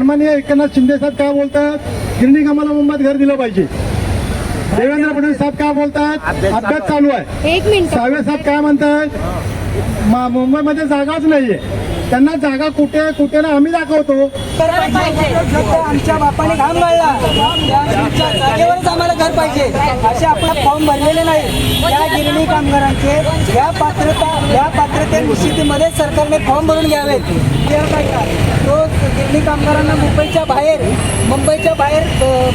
सन्माननीय एकनाथ शिंदे साहेब काय बोलतात? गिरणी कामाला मुंबईत घर दिलं पाहिजे. देवेंद्र फडणवीस साहेब काय बोलतात? अभ्यास चालू आहे. एक मिनिट. सावे साहेब काय म्हणतात? मा- मुंबईमध्ये जागाच नाहीये. त्यांना जागा कुठे आहे, कुठे ना आम्ही दाखवतो. आमच्या बापाने घाम गाळला त्या जागेवरच आम्हाला घर पाहिजे. असे आपण फॉर्म भरलेले नाही. या गिरणी कामगारांचे या पात्रता या पात्रते निश्चितीमध्ये सरकारने फॉर्म भरून घ्यावेत. रोज गिरणी कामगारांना मुंबईच्या बाहेर मुंबईच्या बाहेर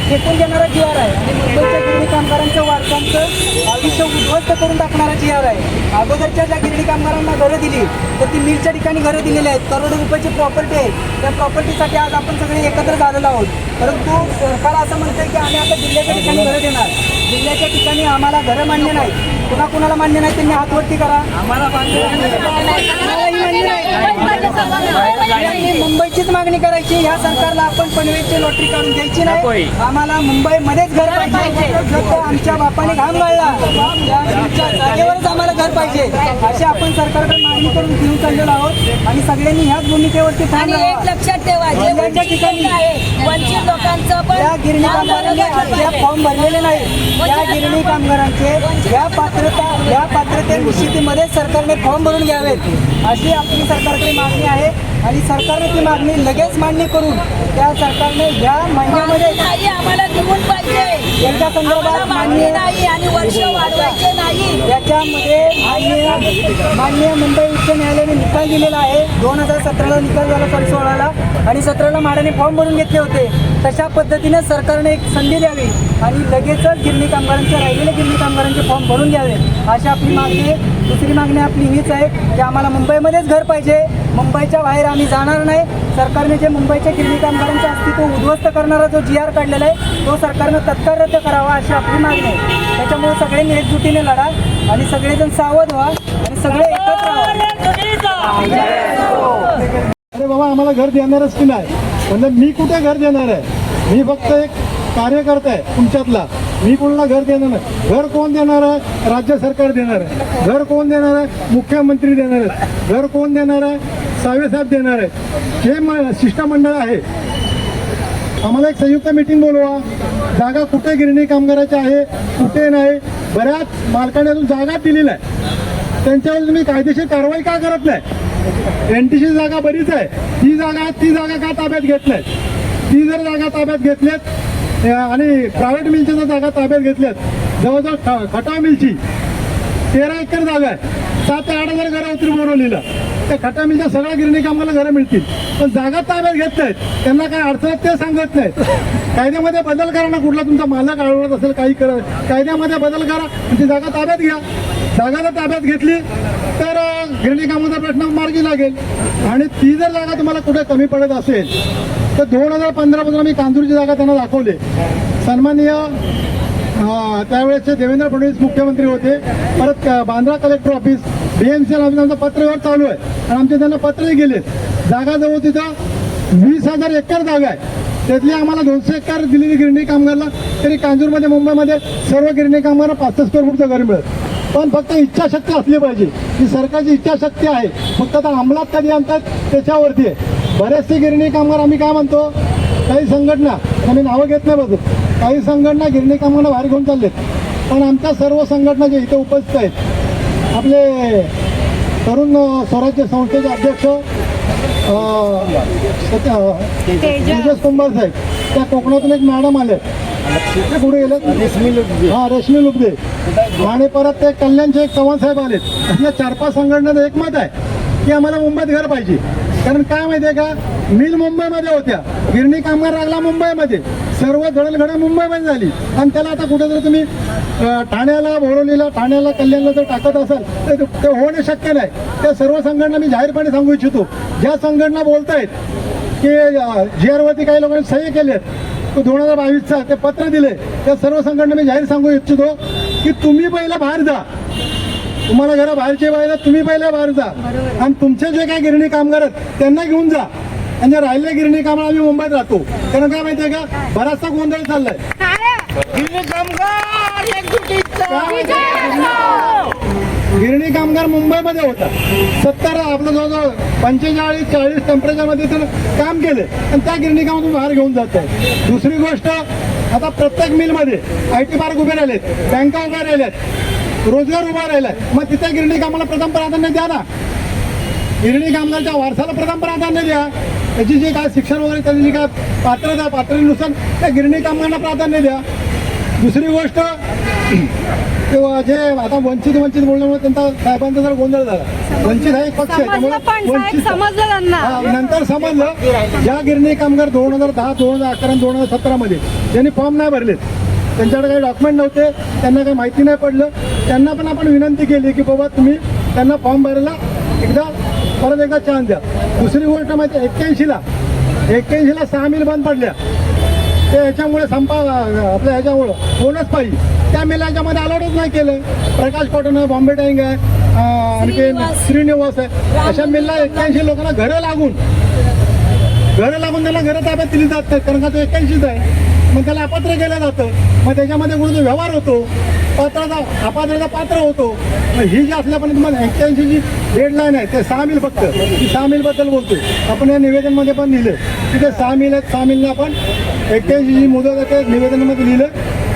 फेकून देणारा जी आर आहे. आणि मुंबईच्या गिरणी कामगारांच्या वारसांचं आयुष्य उद्ध्वस्त करून टाकणारा जी आर आहे. अगोदरच्या ज्या गिरणी कामगारांना घरं दिली तर ती मिलच्या ठिकाणी घरं दिलेली आहेत. करोडो रुपयाची प्रॉपर्टी आहे. त्या प्रॉपर्टीसाठी आज आपण सगळे एकत्र झालेलो आहोत. परंतु सरकार असं म्हणतंय की आम्ही आता जिल्ह्याच्या ठिकाणी घरं देणार. जिल्ह्याच्या ठिकाणी आम्हाला घरं मान्य नाही कुणा कुणाला मान्य नाही त्यांनी हातवरती करा. आम्हाला मान्य नाही. मुंबईचीच मागणी करायची ह्या सरकारला आपण पनवेलची लॉटरी काढून द्यायची नाही. आम्हाला मुंबईमध्येच घर पाहिजे. आमच्या बापाने घाम गाळला जागेवरच आम्हाला घर पाहिजे. अशी आपण सरकारकडे मागणी करून घेऊन चाललेलो आहोत. आणि सगळ्यांनी ह्याच भूमिकेवरती एक. लक्षात ठेवा ठिकाणी वंचित लोकांचं पण. फॉर्म भरलेले नाही या गिरणी कामगारांचे या पात्रता या पात्रते निश्चितीमध्ये सरकारने फॉर्म भरून घ्यावेत अशी आपली सरकारकडे मागणी आहे. आणि सरकारने ती मागणी लगेच मान्य करून त्या सरकारने या महिन्यामध्ये आम्हाला देऊन पाहिजे. यांच्या संदर्भात मान्य नाही आणि वर्ष वाढवायचे नाही. याच्यामध्ये मान्य मान्य मुंबई उच्च न्यायालयाने निकाल दिलेला आहे. दोन हजार सतराला निकाल झाला सॉरी सोळाला. आणि सतराला म्हाडाने फॉर्म भरून घेतले होते. तशा पद्धतीने सरकारने एक संधी द्यावी आणि लगेचच गिरणी कामगारांचे राहिलेले गिरणी कामगारांचे फॉर्म भरून घ्यावे अशी आपली मागणी आहे. दुसरी मागणी आपली हीच आहे की आम्हाला मुंबईमध्येच घर पाहिजे. मुंबईच्या बाहेर आम्ही जाणार नाही. सरकारने जे मुंबईच्या गिरणी कामगारांचं अस्तित्व उद्ध्वस्त करणारा जो जी आर काढलेला आहे तो सरकारनं तत्काळ रद्द करावा अशी आपली मागणी आहे. त्याच्यामुळे सगळ्यांनी एकजुटीने लढा आणि सगळेजण सावध व्हा आणि सगळे एकत्र अरे बाबा आम्हाला घर देणारच की नाही? म्हणजे मी कुठे घर देणार आहे? मी फक्त एक कार्यकर्ता आहे तुमच्यातला. मी कोणाला घर देणार नाही? घर कोण देणार आहे? राज्य सरकार देणार आहे. घर कोण देणार आहे? मुख्यमंत्री देणार आहेत. घर कोण देणार आहे? साहेब देणार आहेत. जे म शिष्टमंडळ आहे आम्हाला एक संयुक्त मीटिंग बोलवा. जागा कुठे गिरणी कामगाराची आहे? कुठे नाही? बऱ्याच मालकाने अजून जागा दिलेल्या आहे त्यांच्यावर तुम्ही कायदेशीर कारवाई का करत नाही? एनटीसी जागा बरीच आहे. ती जागा ती जागा का ताब्यात घेतल्या ती जर जागा ताब्यात घेतल्यात आणि प्रायव्हेट मिलच्या जर जागा ताब्यात घेतल्यात जवळजवळ ख- खटाव मिलची तेरा एकर जागा आहे. सात ते आठ हजार घरं उतरी बनवलेलं. त्या खटा मिलच्या सगळ्या गिरणी कामाला घरं मिळतील. पण जागा ताब्यात घेत नाहीत. त्यांना काय अडचण ते सांगत नाहीत. कायद्यामध्ये बदल करा ना कुठला तुमचा मालक आढळत असेल काही करा. कायद्यामध्ये बदल करा आणि ती जागा ताब्यात घ्या. जागा जर ताब्यात घेतली तर गिरणी कामाचा प्रश्न मार्गी लागेल. आणि ती जर जागा तुम्हाला कुठे कमी पडत असेल तर दोन हजार पंधरापासून आम्ही कांदूरची जागा त्यांना दाखवली. सन्माननीय त्यावेळेसचे देवेंद्र फडणवीस मुख्यमंत्री होते. परत Bandra collector office BMCL office आमचं पत्रव्यवहार चालू आहे. आणि आमचे त्यांना पत्रही गेले. जागा जवळ तिथं वीस हजार एकर जागा आहे. त्यातली आम्हाला दोनशे एकर दिलेली गिरणी कामगारला तरी कांजूरमध्ये मुंबईमध्ये सर्व गिरणी कामगार पाचशे स्क्वेअर फूटचं घर मिळत पण फक्त इच्छाशक्ती असली पाहिजे. ही सरकारची इच्छाशक्ती आहे. फक्त आता अंमलात कधी आणतात? त्याच्यावरती आहे. बरेचसे गिरणी कामगार आम्ही काय म्हणतो? काही संघटना आम्ही नावं घेत नाही बघत काही संघटना गिरणी कामगारांना बाहेर घेऊन चाललेत. पण आमच्या सर्व संघटना जे इथे उपस्थित आहेत आपले तरुण स्वराज्य संस्थेचे अध्यक्ष तेजस कुंभार साहेब त्या कोकणातून एक मॅडम आले. ते पुढे गेले. रेशमी हा रेशमी लुबदे आणि परत ते कल्याणचे एक चव्हाण साहेब आलेत. या चार पाच संघटनेचं एकमत आहे की आम्हाला मुंबईत घर पाहिजे. कारण काय माहितीये का? मिल मुंबईमध्ये होत्या. गिरणी कामगार लागला मुंबईमध्ये. सर्व दळणघडण मुंबईमध्ये झाली. आणि त्याला आता कुठेतरी तुम्ही ठाण्याला बोरवलीला ठाण्याला कल्याणला जर टाकत असाल तर ते होणे शक्य नाही. त्या सर्व संघटना मी जाहीरपणे सांगू इच्छितो. ज्या संघटना बोलतायत की जी आरवरती काही लोकांनी सही केल्यात तो दोन हजार बावीसचा ते पत्र दिले. त्या सर्व संघटना मी जाहीर सांगू इच्छितो की तुम्ही पहिला बाहेर जा. तुम्हाला घरा बाहेरचे बाहेर तुम्ही पहिल्या बाहेर जा. आणि तुमचे जे काही गिरणी कामगार आहेत त्यांना घेऊन जा. आणि जे राहिलेले गिरणी कामगार आम्ही मुंबईत राहतो. कारण काय माहितीये का? बराचसा गोंधळ चाललाय. गिरणी कामगार गिरणी कामगार मुंबईमध्ये होता. सत्तर आपलं जवळजवळ पंचेचाळीस चाळीस टेम्परेचरमध्ये त्यानं काम केले. आणि त्या गिरणी कामातून बाहेर घेऊन जात आहे दुसरी गोष्ट आता प्रत्येक मिलमध्ये आय टी पार्क उभे राहिलेत बँका उभ्या राहिल्यात रोजगार उभा राहिलाय. मग तिथे गिरणी कामाला प्रथम प्राधान्य द्या ना. गिरणी कामगारच्या वारसाला प्रथम प्राधान्य द्या. त्याची जी काय शिक्षण वगैरे त्याची जी काय पात्रता पात्रतेनुसार त्या गिरणी कामगारांना प्राधान्य द्या. दुसरी गोष्ट किंवा जे आता वंचित वंचित बोलल्यामुळे त्यांचा साहेबांचा जर गोंधळ झाला. वंचित हा एक पक्ष आहे साहेब वंचित समजलं त्यांना. हा, नंतर समजलं. ज्या गिरणी कामगार दोन हजार दहा दोन हजार अकरा दोन हजार सतरामध्ये ज्यांनी फॉर्म नाही भरलेत त्यांच्याकडे काही डॉक्युमेंट नव्हते त्यांना काही माहिती नाही पडलं. त्यांना पण आपण विनंती केली की बाबा तुम्ही त्यांना फॉर्म भरायला एकदा परत एकदा चान्स द्या. दुसरी गोष्ट माहिती एक्क्याऐंशीला एक्क्याऐंशीला सहा मिल बंद पडल्या. ते याच्यामुळे संपा आपल्या ह्याच्यामुळं बोनस पाहिजे. त्या मिल याच्यामध्ये अलाउडच नाही केलं. प्रकाश कॉटन आहे बॉम्बे टँक आहे आणखी श्रीनिवास. आहे. अशा मिलला एक्क्याऐंशी लोकांना घरं लागून घरं लागून त्याला घरं ताब्यात दिली जात कारण का तो एक्क्याऐंशीच आहे. मग त्याला अपात्र केलं जातं. मग त्याच्यामध्ये कुठे व्यवहार होतो पात्राचा अपात्रता पात्र होतो. मग ही जी असल्यापर्यंत मग एक्क्याऐंशी जी डेडलाईन आहे ते सहा मिल फक्त. ती सहा मिलबद्दल बोलतो आपण या निवेदनमध्ये पण लिहिलं. तिथे सहा मिल आहेत सहा मिलला आपण एक्क्याऐंशी जी मुदत आहे ते निवेदनामध्ये लिहिलं.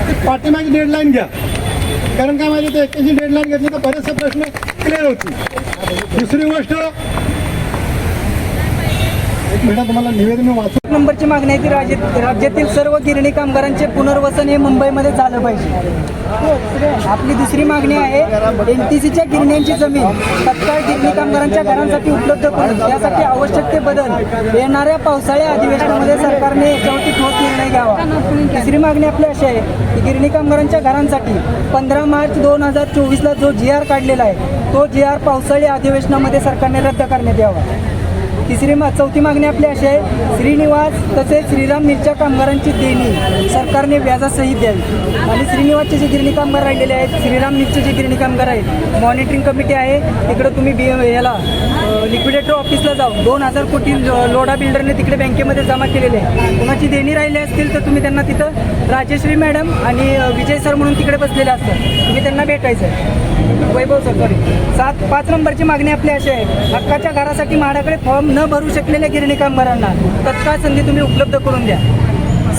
की पाठीमागे डेडलाईन घ्या. कारण काय माहिती ते एक्क्याऐंशी डेडलाईन घेतली तर बरेचसे प्रश्न क्लिअर होतील. दुसरी गोष्ट तुम्हाला निवेदन वाचू नंबरची मागणी आहे ती राज्यात राज्यातील सर्व गिरणी कामगारांचे पुनर्वसन हे मुंबईमध्ये झालं पाहिजे. आपली दुसरी मागणी आहे एन टी सीच्या गिरण्यांची जमीन तत्काळ गिरणी कामगारांच्या घरांसाठी उपलब्ध करून त्यासाठी आवश्यक ते बदल येणाऱ्या पावसाळ्या अधिवेशनामध्ये सरकारने याच्यावरती ठोस निर्णय घ्यावा. तिसरी मागणी आपली अशी आहे की गिरणी कामगारांच्या घरांसाठी पंधरा मार्च दोन हजार चोवीसला जो जी आर काढलेला आहे तो जी आर पावसाळी अधिवेशनामध्ये सरकारने रद्द करण्यात यावा. तिसरी मा चौथी मागणी आपली अशी आहे श्रीनिवास तसेच श्रीराम मिरच्या कामगारांची देणी सरकारने व्याजासहित द्यावी. आणि श्रीनिवासचे जे गिरणी कामगार राहिलेले आहेत श्रीराम मिरचे जे गिरणी कामगार आहेत मॉनिटरिंग कमिटी आहे. तिकडं तुम्ही बी याला लिक्विडेटर ऑफिसला जाऊ. दोन हजार कोटी लोडा लोढा बिल्डरने तिकडे बँकेमध्ये जमा केलेले आहे. कुणाची देणी राहिली असतील तर तुम्ही त्यांना तिथं राजेश्री मॅडम आणि विजय सर म्हणून तिकडे बसलेले असतात. तुम्ही त्यांना भेटायचं आहे. वैभव सर सॉरी सात पाच नंबरची मागणी आपली अशी आहे. हक्काच्या घरासाठी म्हाडाकडे फॉर्म न भरू शकलेल्या गिरणी कामगारांना तत्काळ संधी तुम्ही उपलब्ध करून द्या.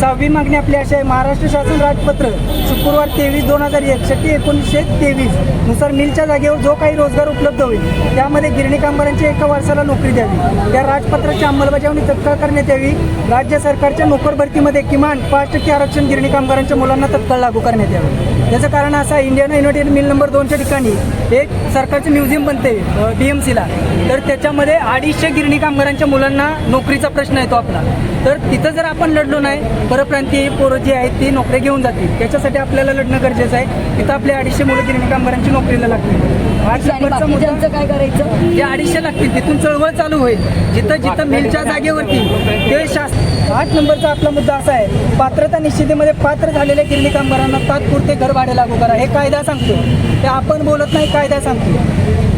सहावी मागणी आपली अशी आहे महाराष्ट्र शासन राजपत्र शुक्रवार तेवीस दोन हजार एकषष्टी एकोणीसशे तेवीसनुसार मिलच्या जागेवर जो काही रोजगार उपलब्ध होईल त्यामध्ये गिरणी कामगारांची एका वर्षाला नोकरी द्यावी. त्या राजपत्राची अंमलबजावणी तत्काळ करण्यात यावी. राज्य सरकारच्या नोकर भरतीमध्ये किमान पाच टक्के आरक्षण गिरणी कामगारांच्या मुलांना तत्काळ लागू करण्यात यावं. याचं कारण असं आहे इंडियन युनायटेड मिल नंबर दोनच्या ठिकाणी एक सरकारचं म्युझियम बनते डी एम सीला तर त्याच्यामध्ये अडीचशे गिरणी कामगारांच्या मुलांना नोकरीचा प्रश्न येतो आपला. तर तिथं जर आपण लढलो नाही परप्रांतीय पोरं जी आहेत ती नोकऱ्या घेऊन जातील. त्याच्यासाठी आपल्याला लढणं गरजेचं आहे. तिथं आपले अडीचशे मुलं गिरणी कामगारांची नोकरीला लागतील. बाकीच्यांचं काय करायचं? जे अडीचशे लागतील तिथून चळवळ चालू होईल. जिथं जिथं मिलच्या जागेवरती ते शास आठ नंबरचा आपला मुद्दा असा आहे पात्रता निश्चितीमध्ये पात्र झालेल्या गिरणी कामगारांना तात्पुरते घर भाडे लागू करा. हे कायदा सांगतो ते आपण बोलत नाही कायदा सांगतो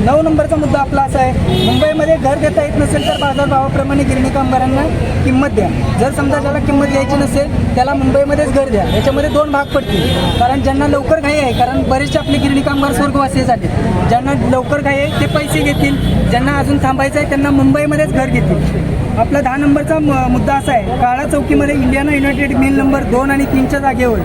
नऊ नंबरचा मुद्दा आपला असा आहे मुंबईमध्ये घर देता येत नसेल तर बाजारभावाप्रमाणे गिरणी कामगारांना किंमत द्या. जर समजा ज्याला किंमत द्यायची नसेल त्याला मुंबईमध्येच घर द्या. याच्यामध्ये दोन भाग पडतील. कारण ज्यांना लवकर घाई आहे कारण बरेचसे आपले गिरणी कामगार स्वर्गवासी झाले ज्यांना लवकर घाई आहे ते पैसे घेतील. ज्यांना अजून थांबायचं आहे त्यांना मुंबईमध्येच घर घेतील. आपला दहा नंबरचा म- मुद्दा असा आहे काळा चौकीमध्ये इंडियाना युनायटेड मिल नंबर दोन आणि तीनच्या जागेवर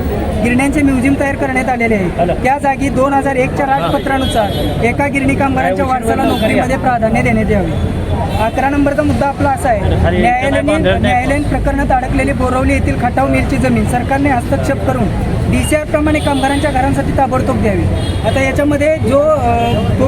गिरण्यांचे म्युझियम तयार करण्यात आलेले आहे. त्या जागी दोन हजार एकच्या राजपत्रानुसार एका गिरणी कामगारांच्या वारसाला नोकरीमध्ये प्राधान्य देण्यात यावे. अकरा नंबरचा मुद्दा आपला असा आहे न्यायालयाने न्यायालयीन प्रकरणात अडकलेली बोरवली येथील खटाव मिलची जमीन सरकारने हस्तक्षेप करून डी सी आर प्रमाणे कामगारांच्या घरांसाठी ताबडतोब द्यावी. आता याच्यामध्ये जो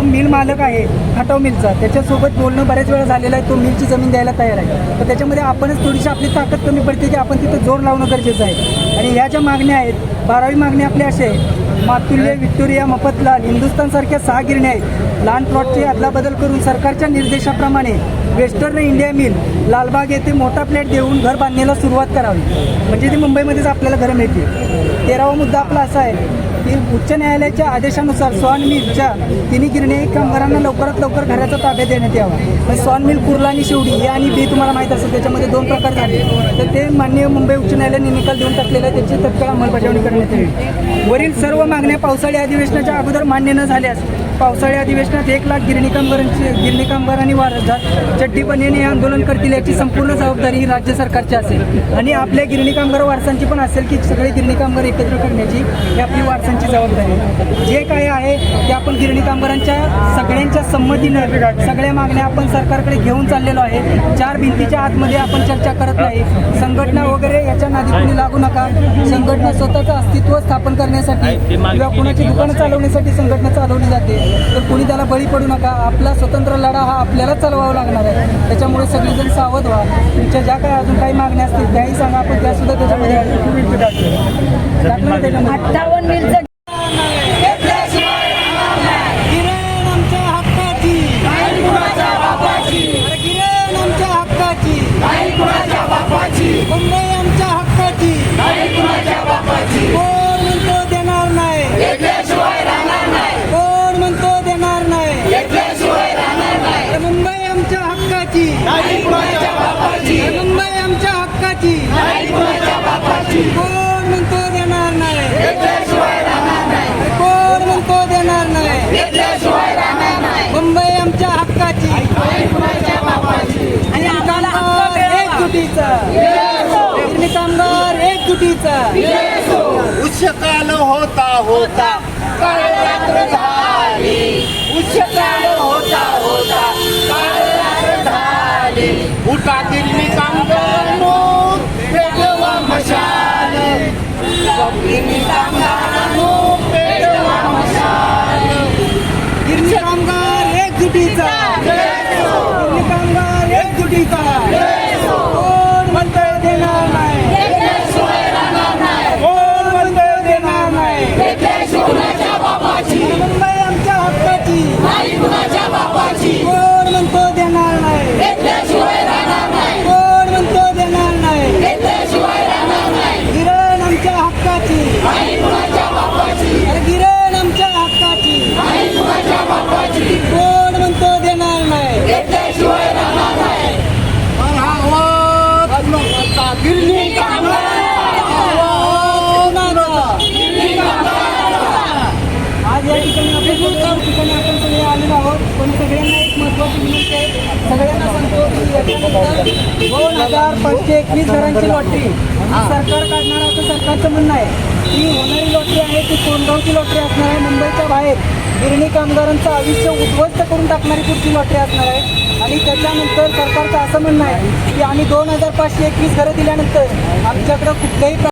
मिल मालक आहे खटाव मिलचा. त्याच्यासोबत बोलणं बऱ्याच वेळा झालेलं आहे. तो मिलची जमीन द्यायला तयार आहे. तर त्याच्यामध्ये आपणच थोडीशी आपली ताकद कमी पडते की आपण तिथं जोर लावणं गरजेचं आहे. आणि ह्या ज्या मागण्या आहेत बारावी मागणी आपली अशी आहेत मातुल्य विक्टोरिया मफतलाल हिंदुस्थानसारख्या सहा गिरण्या आहेत. लहान प्लॉटची अदलाबदल करून सरकारच्या निर्देशाप्रमाणे वेस्टर्न इंडिया मिल लालबाग येथे मोठा प्लेट देऊन घर बांधण्याला सुरुवात करावी. म्हणजे ती मुंबईमध्येच आपल्याला घरं मिळतील. तेरावा मुद्दा आपला असा आहे की उच्च न्यायालयाच्या आदेशानुसार स्वान मिलच्या तिन्ही गिरणी कामगारांना लवकरात लवकर घराचा ताब्यात देण्यात यावा. म्हणजे स्वान मिल कुर्ला आणि शेवडी या आणि बी तुम्हाला माहीत असेल त्याच्यामध्ये दोन प्रकार झाले. तर ते माननीय मुंबई उच्च न्यायालयाने निकाल देऊन टाकलेला आहे त्याची तत्काळ अंमलबजावणी करण्यात येईल. वरील सर्व मागण्या पावसाळी अधिवेशनाच्या अगोदर मान्य न झाल्यास पावसाळी अधिवेशनात एक लाख गिरणी गिरणीकामगार गिरणी कामगार आणि वारसदार चड्डीपणे हे आंदोलन करतील याची संपूर्ण जबाबदारी ही राज्य सरकारची असेल. आणि आपल्या गिरणी कामगार वारसांची पण असेल की सगळे गिरणी कामगार एकत्र करण्याची ही आपली वारसांची जबाबदारी जे काही आहे ते आपण गिरणी कामगारांच्या सगळ्यांच्या संमतीनं सगळ्या मागण्या आपण सरकारकडे घेऊन चाललेलो आहे. चार भिंतीच्या आतमध्ये आपण चर्चा करत नाही. संघटना वगैरे याच्या नादी कोणी लागू नका. संघटना स्वतःचं अस्तित्व स्थापन करण्यासाठी किंवा कुणाची दुकानं चालवण्यासाठी संघटना चालवली जाते. तर कोणी त्याला बळी पडू नका. आपला स्वतंत्र लढा हा आपल्यालाच चालवावा लागणार आहे. त्याच्यामुळे सगळेजण सावध व्हा. तुमच्या ज्या काही अजून काही मागण्या असतील त्याही सांगा. आपण त्या सुद्धा त्याच्यामध्ये उच्चकाल होता होता काळ झाले उठातील मी गिरणी कामगारांनो पेटवा मशाल मी कामगार आहे सगळ्यांना सांगतो की दोन हजार पाचशे एकवीस घरांची लॉटरी. सरकार काढणार असं सरकारचं म्हणणं आहे. ही होणारी लॉटरी आहे ती कोंडगावची लॉटरी असणार आहे मुंबईच्या बाहेर. गिरणी कामगारांचं आयुष्य उद्ध्वस्त करून टाकणारी पुढची लॉटरी असणार आहे. आणि त्याच्यानंतर सरकारचं असं म्हणणं आहे की आम्ही दोन हजार पाचशे एकवीस घरं दिल्यानंतर आमच्याकडं कुठल्याही